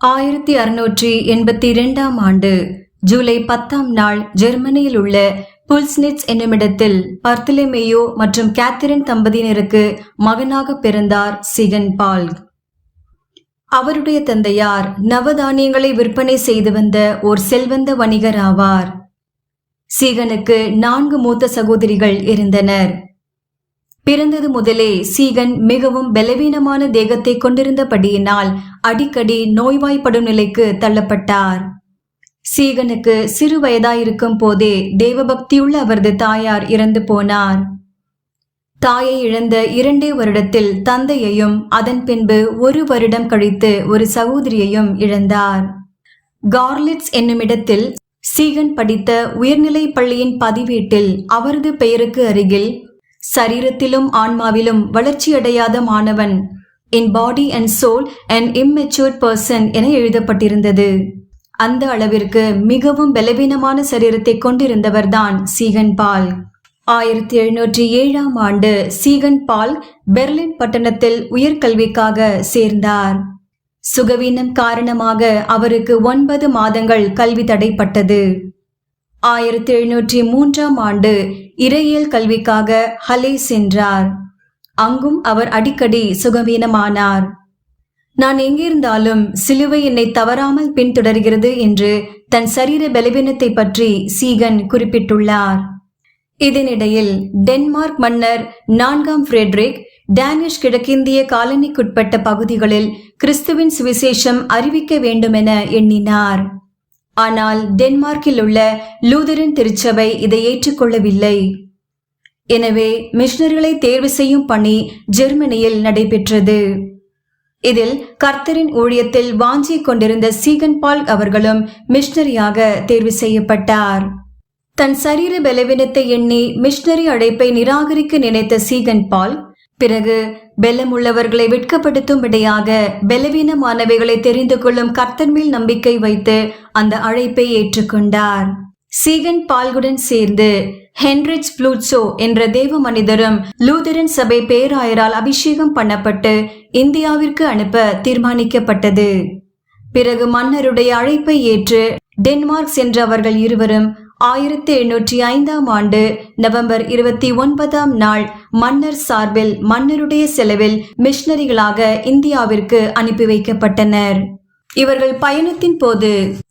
ஆயிரத்தி அறுநூற்றி எண்பத்தி இரண்டாம் ஆண்டு ஜூலை பத்தாம் நாள் ஜெர்மனியில் உள்ள புல்ஸ்னிட்ஸ் என்னுமிடத்தில் பர்த்திலேமேயோ மற்றும் கேத்தரின் தம்பதியினருக்கு மகனாக பிறந்தார் சிகன் பால். அவருடைய தந்தையார் நவதானியங்களை விற்பனை செய்து வந்த ஓர் செல்வந்த வணிகர் ஆவார் சீகனுக்கு நான்கு மூத்த சகோதரிகள் இருந்தனர். பிறந்தது முதலே சீகன் மிகவும் பலவீனமான தேகத்தை கொண்டிருந்தபடியினால் அடிக்கடி நோய்வாய்ப்படும் நிலைக்கு தள்ளப்பட்டார். சீகனுக்கு சிறு வயதாயிருக்கும் போதே தேவபக்தியுள்ள அவரது தாயார் இறந்து போனார். தாயை இழந்த இரண்டே வருடத்தில் தந்தையையும் அதன் பின்பு ஒரு வருடம் கழித்து ஒரு சகோதரியையும் இழந்தார். கார்லிட்ஸ் என்னுமிடத்தில் சீகன் படித்த உயர்நிலை பள்ளியின் பதிவேட்டில் அவரது பெயருக்கு அருகில் சரீரத்திலும் ஆன்மாவிலும் வளர்ச்சியடையாத மாணவன். In body and soul and immatured person என எழுதப்பட்டிருந்தது. அந்த அளவிற்கு மிகவும் பலவீனமான சரீரத்தை கொண்டிருந்தவர்தான் சீகன் பால். ஆயிரத்தி எழுநூற்றி ஏழாம் ஆண்டு சீகன் பால் பெர்லின் பட்டணத்தில் உயர்கல்விக்காக சேர்ந்தார். சுகவீனம் காரணமாக அவருக்கு ஒன்பது மாதங்கள் கல்வி தடைப்பட்டது. ஆயிரத்தி எழுநூற்றி மூன்றாம் ஆண்டு இறையியல் கல்விக்காக ஹலே சென்றார். அங்கும் அவர் அடிக்கடி சுகவீனமானார். நான் எங்கிருந்தாலும் சிலுவை என்னை தவறாமல் பின்தொடர்கிறது என்று தன் சரீர பலவீனத்தை பற்றி சீகன் குறிப்பிட்டுள்ளார். இதனிடையில் டென்மார்க் மன்னர் நான்காம் ஃப்ரெட்ரிக் டேனிஷ் கிழக்கிந்திய காலனிக்குட்பட்ட பகுதிகளில் கிறிஸ்துவின் சுவிசேஷம் அறிவிக்க வேண்டுமென எண்ணினார். ஆனால் டென்மார்க்கில் உள்ள லூதரன் திருச்சபை இதை ஏற்றுக்கொள்ளவில்லை. எனவே மிஷனர்களை தேர்வு செய்யும் பணி ஜெர்மனியில் நடைபெற்றது. இதில் கர்த்தரின் ஊழியத்தில் வாஞ்சி கொண்டிருந்த சீகன் பால் அவர்களும் மிஷனரியாக தேர்வு செய்யப்பட்டார். தன் சரீர பலவீனத்தை எண்ணி மிஷனரி அழைப்பை நிராகரிக்க நினைத்த சீகன் பால் பிறகு பெலமுள்ளவர்களை வெட்கப்படுத்தும்படியாக பலவீனமானவைகளை தெரிந்து கொள்ளும் கர்த்தன் மேல் நம்பிக்கை வைத்து அந்த அழைப்பை ஏற்றுக்கொண்டார். சீகன் பால்குடன் சேர்ந்து ஹென்ரிச் ப்ளூட்சோ என்ற தேவ மனிதரும் லூதரன் சபை பேராயரால் அபிஷேகம் பண்ணப்பட்டு இந்தியாவிற்கு அனுப்ப தீர்மானிக்கப்பட்டது. பிறகு மன்னருடைய அழைப்பை ஏற்று டென்மார்க் சென்ற அவர்கள் இருவரும் ஆயிரத்தி எண்ணூற்றி ஐந்தாம் ஆண்டு நவம்பர் இருபத்தி ஒன்பதாம் நாள் மன்னர் சார்பில் மன்னருடைய செலவில் மிஷனரிகளாக இந்தியாவிற்கு அனுப்பி வைக்கப்பட்டனர். இவர்கள் பயணத்தின் போது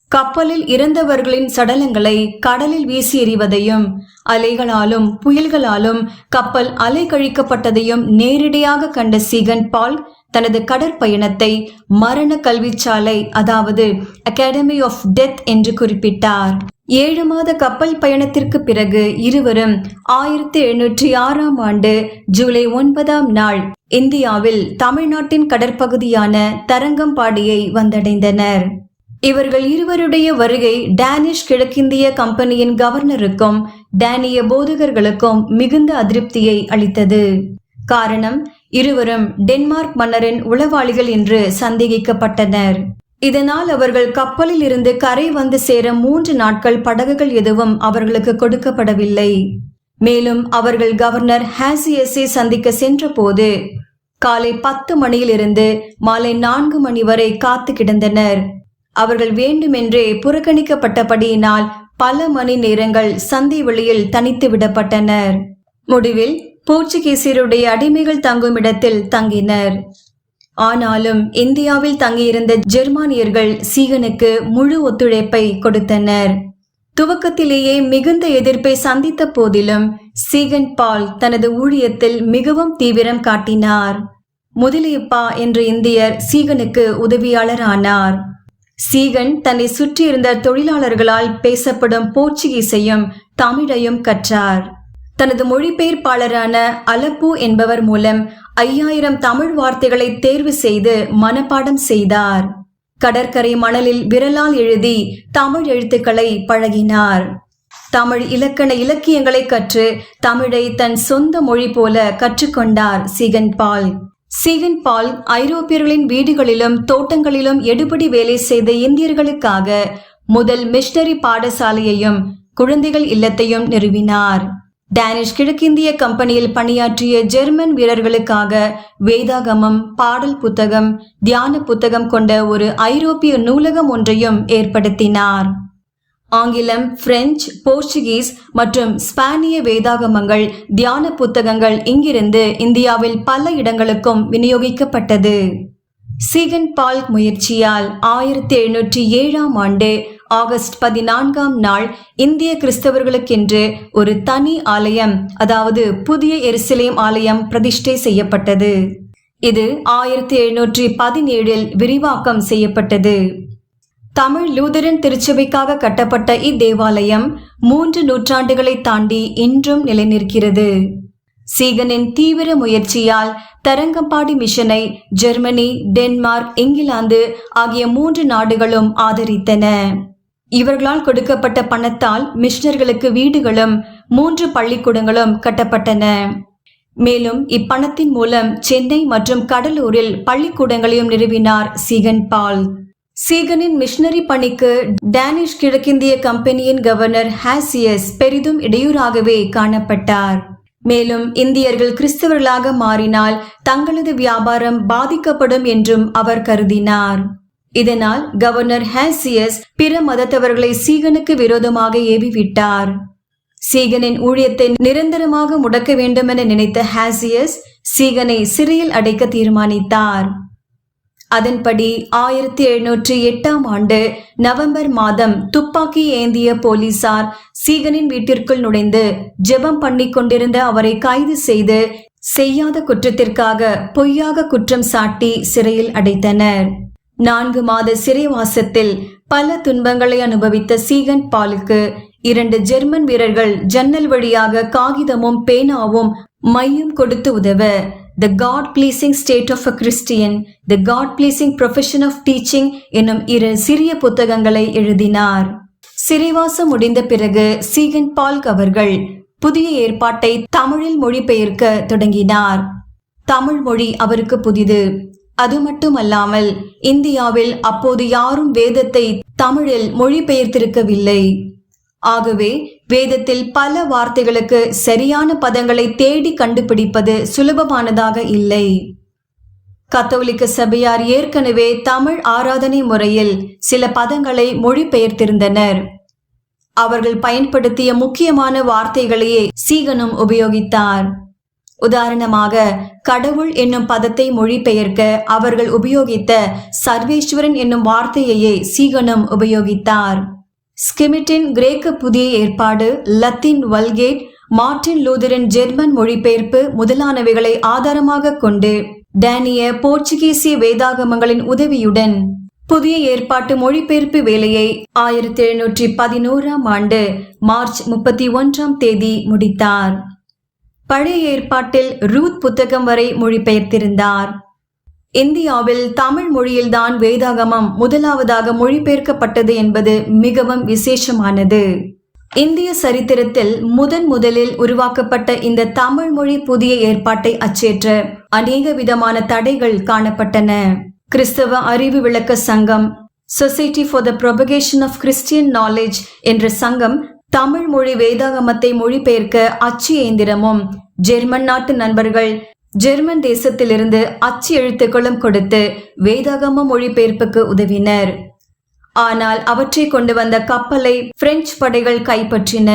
கப்பலில் இறந்தவர்களின் சடலங்களை கடலில் வீசி எறிவதையும் அலைகளாலும் புயல்களாலும் கப்பல் அலை கழிக்கப்பட்டதையும் நேரடியாக கண்ட சீகன் பால் தனது கடற்பயணத்தை மரண கல்விச்சாலை அதாவது அகாடமி ஆஃப் டெத் என்று குறிப்பிட்டார். ஏழு மாத கப்பல் பயணத்திற்கு பிறகு இருவரும் ஆயிரத்தி எழுநூற்றி ஆறாம் ஆண்டு ஜூலை ஒன்பதாம் நாள் இந்தியாவில் தமிழ்நாட்டின் கடற்பகுதியான தரங்கம்பாடியை வந்தடைந்தனர். இவர்கள் இருவருடைய வருகை டேனிஷ் கிழக்கிந்திய கம்பெனியின் கவர்னருக்கும் டேனிய போதகர்களுக்கும் மிகுந்த அதிருப்தியை அளித்தது. காரணம் இருவரும் டென்மார்க் மன்னரின் உளவாளிகள் என்று சந்தேகிக்கப்பட்டனர். இதனால் அவர்கள் கப்பலில் இருந்து கரை வந்து சேர மூன்று நாட்கள் படகுகள் எதுவும் அவர்களுக்கு கொடுக்கப்படவில்லை. மேலும் அவர்கள் கவர்னர் ஹாசியஸை சந்திக்க சென்றபோது காலை பத்து மணியிலிருந்து மாலை நான்கு மணி வரை காத்து கிடந்தனர். அவர்கள் வேண்டுமென்றே புறக்கணிக்கப்பட்டபடியினால் பல மணி நேரங்கள் சந்தை வெளியில் தனித்து விடப்பட்டனர். முடிவில் போர்ச்சுகீசியருடைய அடிமைகள் தங்கும் இடத்தில் தங்கினர். ஆனாலும் இந்தியாவில் தங்கியிருந்த ஜெர்மானியர்கள் சீகனுக்கு முழு ஒத்துழைப்பை கொடுத்தனர். துவக்கத்திலேயே மிகுந்த எதிர்ப்பை சந்தித்த போதிலும் சீகன் பால் தனது ஊழியத்தில் மிகவும் தீவிரம் காட்டினார். முதலியப்பா என்ற இந்தியர் சீகனுக்கு உதவியாளரானார். சீகன் தன்னை சுற்றியிருந்த தொழிலாளர்களால் பேசப்படும் போர்ச்சுகீஸையும் தமிழையும் கற்றார். தனது மொழிபெயர்ப்பாளரான அலப்பு என்பவர் மூலம் ஐயாயிரம் தமிழ் வார்த்தைகளை தேர்வு செய்து மனப்பாடம் செய்தார். கடற்கரை மணலில் விரலால் எழுதி தமிழ் எழுத்துக்களை பழகினார். தமிழ் இலக்கண இலக்கியங்களை கற்று தமிழை தன் சொந்த மொழி போல கற்றுக்கொண்டார் சீகன் பால். சீகன் பால் ஐரோப்பியர்களின் வீடுகளிலும் தோட்டங்களிலும் எடுபடி வேலை செய்த இந்தியர்களுக்காக முதல் மிஷனரி பாடசாலையையும் குழந்தைகள் இல்லத்தையும் நிறுவினார். டேனிஷ் கிழக்கிந்திய கம்பெனியில் பணியாற்றிய ஜெர்மன் வீரர்களுக்காக வேதாகமம் பாடல் புத்தகம் தியான புத்தகம் கொண்ட ஒரு ஐரோப்பிய நூலகம் ஒன்றையும் ஏற்படுத்தினார். ஆங்கிலம் பிரெஞ்சு போர்ச்சுகீஸ் மற்றும் ஸ்பானிய வேதாகமங்கள் தியான புத்தகங்கள் இங்கிருந்து இந்தியாவில் பல இடங்களுக்கும் விநியோகிக்கப்பட்டது. சீகன் பால் முயற்சியால் ஆயிரத்தி எழுநூற்றி ஏழாம் ஆண்டு ஆகஸ்ட் பதினான்காம் நாள் இந்திய கிறிஸ்தவர்களுக்கென்று ஒரு தனி ஆலயம் அதாவது புதிய எருசலேம் ஆலயம் பிரதிஷ்டை செய்யப்பட்டது. இது ஆயிரத்தி எழுநூற்றி பதினேழில் விரிவாக்கம் செய்யப்பட்டது. தமிழ் லூதரன் திருச்சபைக்காக கட்டப்பட்ட இத்தேவாலயம் மூன்று நூற்றாண்டுகளை தாண்டி இன்றும் நிலைநிற்கிறது. சீகனின் தீவிர முயற்சியால் தரங்கம்பாடி மிஷனை ஜெர்மனி டென்மார்க் இங்கிலாந்து ஆகிய மூன்று நாடுகளும் ஆதரித்தன. இவர்களால் கொடுக்கப்பட்ட பணத்தால் மிஷினர்களுக்கு வீடுகளும் மூன்று பள்ளிக்கூடங்களும் கட்டப்பட்டன. மேலும் இப்பணத்தின் மூலம் சென்னை மற்றும் கடலூரில் பள்ளிக்கூடங்களையும் நிறுவினார் சீகன் பால். சீகனின் மிஷனரி பணிக்கு டேனிஷ் கிழக்கிந்திய கம்பெனியின் கவர்னர் ஹாசியஸ் பெரிதும் இடையூறாகவே காணப்பட்டார். மேலும் இந்தியர்கள் கிறிஸ்தவர்களாக மாறினால் தங்களது வியாபாரம் பாதிக்கப்படும் என்றும் அவர் கருதினார். இதனால் கவர்னர் ஹேசியஸ் பிற மதத்தவர்களை சீகனுக்கு விரோதமாக ஏவிவிட்டார். சீகனின் ஊழியத்தை நிரந்தரமாக முடக்க வேண்டுமென நினைத்த ஹாசியஸ் சீகனை சிறையில் அடைக்க தீர்மானித்தார். அதன்படி ஆயிரத்தி எழுநூற்றி எட்டாம் ஆண்டு நவம்பர் மாதம் துப்பாக்கி ஏந்திய போலீசார் சீகனின் வீட்டிற்குள் நுழைந்து ஜெபம் பண்ணி கொண்டிருந்த அவரை கைது செய்து செய்யாத குற்றத்திற்காக பொய்யாக குற்றம் சாட்டி சிறையில் அடைத்தனர். நான்கு மாத சிறைவாசத்தில் பல துன்பங்களை அனுபவித்த சீகன் பாலுக்கு இரண்டு ஜெர்மன் வீரர்கள் ஜன்னல் வழியாக காகிதமும் பேனாவும் மையும் கொடுத்து உதவ the God blessing state of a Christian the God blessing profession of teaching என்னும் இரு சிறிய புத்தகங்களை எழுதினார். சிறைவாசம் முடிந்த பிறகு சீகன் பால்க் அவர்கள் புதிய ஏற்பாட்டை தமிழில் மொழிபெயர்க்க தொடங்கினார். தமிழ் மொழி அவருக்கு புதிது. அது மட்டுமல்லாமல் இந்தியாவில் அப்போது யாரும் வேதத்தை தமிழில் மொழிபெயர்த்திருக்கவில்லை. ஆகவே வேதத்தில் பல வார்த்தைகளுக்கு சரியான பதங்களை தேடி கண்டுபிடிப்பது சுலபமானதாக இல்லை. கத்தோலிக்க சபையார் ஏற்கனவே தமிழ் ஆராதனை முறையில் சில பதங்களை மொழிபெயர்த்திருந்தனர். அவர்கள் பயன்படுத்திய முக்கியமான வார்த்தைகளையே சீகனும் உபயோகித்தார். உதாரணமாக கடவுள் என்னும் பதத்தை மொழிபெயர்க்க அவர்கள் உபயோகித்த சர்வேஸ்வரன் என்னும் வார்த்தையையே சீகனம் உபயோகித்தார். ஸ்கிமிட்டின் கிரேக்க புதிய ஏற்பாடு லத்தீன் வல்கேட் மார்டின் லூதரின் ஜெர்மன் மொழிபெயர்ப்பு முதலானவைகளை ஆதாரமாக கொண்டு டேனிய போர்ச்சுகீசிய வேதாகமங்களின் உதவியுடன் புதிய ஏற்பாட்டு மொழிபெயர்ப்பு வேலையை ஆயிரத்தி எழுநூற்றி பதினோராம் ஆண்டு மார்ச் முப்பத்தி ஒன்றாம் தேதி முடித்தார். பழைய ஏற்பாட்டில் ரூத் புத்தகம் வரை மொழிபெயர்த்திருந்தார். இந்தியாவில் தமிழ் மொழியில்தான் வேதாகமம் முதலாவதாக மொழிபெயர்க்கப்பட்டது என்பது மிகவும் விசேஷமானது. இந்திய சரித்திரத்தில் முதன் முதலில் உருவாக்கப்பட்ட இந்த தமிழ் மொழி புதிய ஏற்பாட்டை அச்சேற்ற அநேக விதமான தடைகள் காணப்பட்டன. கிறிஸ்தவ அறிவு விளக்க சங்கம் society for the propagation of Christian knowledge என்ற சங்கம் தமிழ் மொழி வேதாகமத்தை மொழிபெயர்க்க அச்சு இயந்திரமும். ஜெர்மன் நாட்டு நண்பர்கள் ஜெர்மன் தேசத்திலிருந்து அச்சு எழுத்துக்களும் கொடுத்து வேதாகம மொழிபெயர்ப்புக்கு உதவினர். ஆனால் அவற்றை கொண்டு வந்த கப்பலை பிரெஞ்சு படைகள் கைப்பற்றின.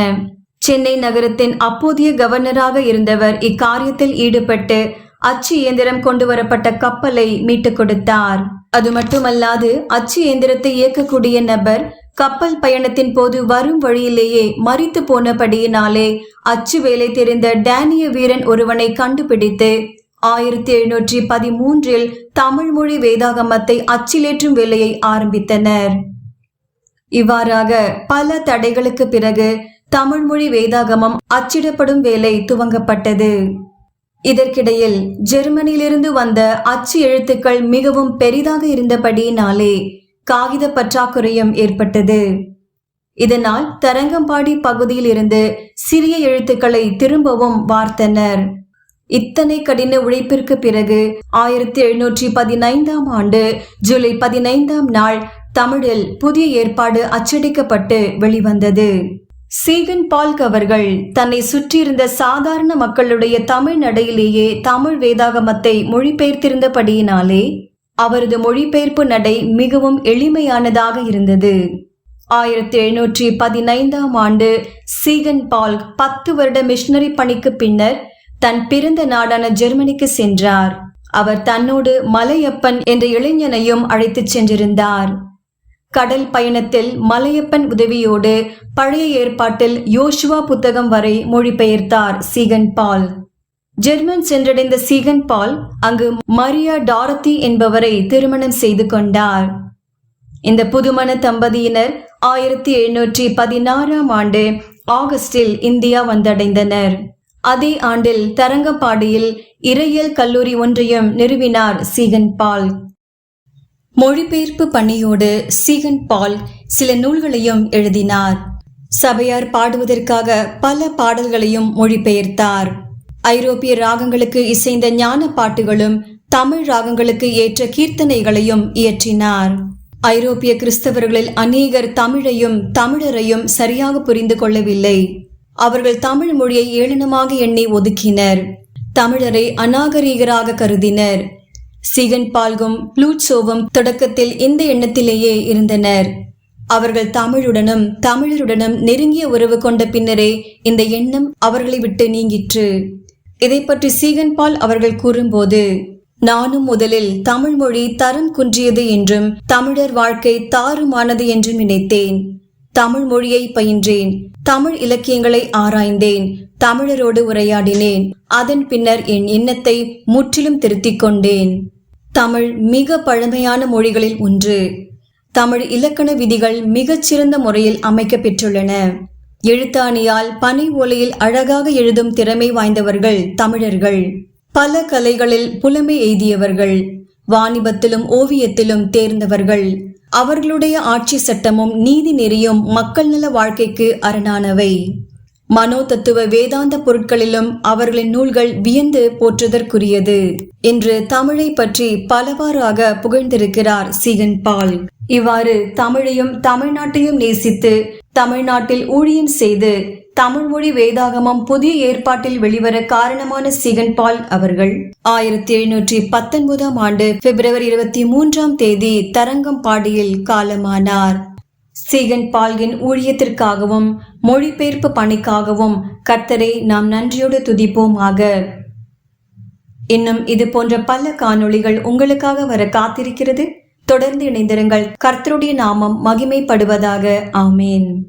சென்னை நகரத்தின் அப்போதைய கவர்னராக இருந்தவர் இக்காரியத்தில் ஈடுபட்டு அச்சு இயந்திரம் கொண்டு வரப்பட்ட கப்பலை மீட்டுக் கொடுத்தார். அது மட்டுமல்லாது அச்சு இயந்திரத்தை இயக்கக்கூடிய நபர் கப்பல் பயணத்தின் போது வரும் வழியிலேயே மறித்து போனபடியினாலே அச்சு வேலை தெரிந்த டேனிய வீரன் ஒருவனை கண்டுபிடித்து ஆயிரத்தி எழுநூற்றி பதிமூன்றில் தமிழ் மொழி வேதாகமத்தை அச்சிலேற்றும் வேலையை ஆரம்பித்தனர். இவ்வாறாக பல தடைகளுக்கு பிறகு தமிழ் மொழி வேதாகமம் அச்சிடப்படும் வேலை துவங்கப்பட்டது. இதற்கிடையில் ஜெர்மனியிலிருந்து வந்த அச்சு எழுத்துக்கள் மிகவும் பெரிதாக இருந்தபடியினாலே காகித பற்றாக்குறையும் ஏற்பட்டது. இதனால் தரங்கம்பாடி பகுதியில் இருந்து சிறிய எழுத்துக்களை திரும்பவும் வார்த்தனர். இத்தனை கடின உழைப்பிற்கு பிறகு ஆயிரத்தி எழுநூற்றி பதினைந்தாம் ஆண்டு ஜூலை பதினைந்தாம் நாள் தமிழில் புதிய ஏற்பாடு அச்சடிக்கப்பட்டு வெளிவந்தது. சீகன் பால்க் அவர்கள் தன்னை சுற்றியிருந்த சாதாரண மக்களுடைய தமிழ் நடையிலேயே தமிழ் வேதாகமத்தை மொழிபெயர்த்திருந்தபடியினாலே அவரது மொழிபெயர்ப்பு நடை மிகவும் எளிமையானதாக இருந்தது. ஆயிரத்தி எழுநூற்றி பதினைந்தாம் ஆண்டு சீகன் பால் பத்து வருட மிஷனரி பணிக்கு பின்னர் தன் பிறந்த நாடான ஜெர்மனிக்கு சென்றார். அவர் தன்னோடு மலையப்பன் என்ற இளைஞனையும் அழைத்துச் சென்றிருந்தார். கடல் பயணத்தில் மலையப்பன் உதவியோடு பழைய ஏற்பாட்டில் யோசுவா புத்தகம் வரை மொழிபெயர்த்தார் சீகன் பால். ஜெர்மன் சென்றடைந்த சீகன் பால் அங்கு மரியா டாரத்தி என்பவரை திருமணம் செய்து கொண்டார். இந்த புதுமண தம்பதியினர் ஆயிரத்தி எழுநூற்றி பதினாறாம் ஆண்டு ஆகஸ்டில் இந்தியா வந்தடைந்தனர். அதே ஆண்டில் தரங்கம்பாடியில் இறையியல் கல்லூரி ஒன்றையும் நிறுவினார் சீகன் பால். மொழிபெயர்ப்பு பணியோடு சீகன் பால் சில நூல்களையும் எழுதினார். சபையார் பாடுவதற்காக பல பாடல்களையும் மொழிபெயர்த்தார். ஐரோப்பிய ராகங்களுக்கு இசைந்த ஞான பாட்டுகளும் தமிழ் ராகங்களுக்கு ஏற்ற கீர்த்தனைகளையும் இயற்றினார். ஐரோப்பிய கிறிஸ்தவர்களில் அநேகர் தமிழையும் தமிழரையும் சரியாக புரிந்து கொள்ளவில்லை. அவர்கள் தமிழ் மொழியை ஏளனமாக எண்ணி ஒதுக்கினர். தமிழரை அநாகரீகராக கருதினர். சிகன் பால்கும் ப்ளூட்சோவும் தொடக்கத்தில் இந்த எண்ணத்திலேயே இருந்தனர். அவர்கள் தமிழுடனும் தமிழருடனும் நெருங்கிய உறவு கொண்ட பின்னரே இந்த எண்ணம் அவர்களை விட்டு நீங்கிற்று. இதை பற்றி சீகன்பால் அவர்கள் கூறும்போது நானும் முதலில் தமிழ் மொழி தரம் குன்றியது என்றும் தமிழர் வாழ்க்கை தாறுமானது என்றும் நினைத்தேன். தமிழ் மொழியை பயின்றேன் தமிழ் இலக்கியங்களை ஆராய்ந்தேன் தமிழரோடு உரையாடினேன் அதன் பின்னர் என் எண்ணத்தை முற்றிலும் திருத்திக் கொண்டேன். தமிழ் மிக பழமையான மொழிகளில் ஒன்று. தமிழ் இலக்கண விதிகள் மிகச்சிறந்த முறையில் அமைக்கப்பெற்றுள்ளன எழுத்தாணியால் பனை ஓலையில் அழகாக எழுதும் திறமை வாய்ந்தவர்கள் தமிழர்கள். பல கலைகளில் புலமை எய்தியவர்கள் வாணிபத்திலும் ஓவியத்திலும் தேர்ந்தவர்கள். அவர்களுடைய ஆட்சி சட்டமும் நீதி நெறியும் மக்கள் நல வாழ்க்கைக்கு அரணானவை. மனோ தத்துவ வேதாந்த பொருட்களிலும் அவர்களின் நூல்கள் வியந்து போற்றுதற்குரியது. என்று தமிழை பற்றி பலவாறாக புகழ்ந்திருக்கிறார் சீகன் பால். இவ்வாறு தமிழையும் தமிழ்நாட்டையும் நேசித்து தமிழ்நாட்டில் ஊழியம் செய்து தமிழ் மொழி வேதாகமம் புதிய ஏற்பாட்டில் வெளிவர காரணமான சிகன் பால் அவர்கள். ஆயிரத்தி எழுநூற்றி பத்தொன்பதாம் ஆண்டு பிப்ரவரி இருபத்தி மூன்றாம் தேதி தரங்கம்பாடியில் காலமானார். சீகன் பால்கின் ஊழியத்திற்காகவும் மொழிபெயர்ப்பு பணிக்காகவும் கர்த்தரை நாம் நன்றியோடு துதிப்போமாக. இன்னும் இது போன்ற பல காணொளிகள் உங்களுக்காக வர காத்திருக்கிறது. தொடர்ந்து இணைந்திருங்கள். கர்த்தருடைய நாமம் மகிமைப்படுவதாக. ஆமேன்.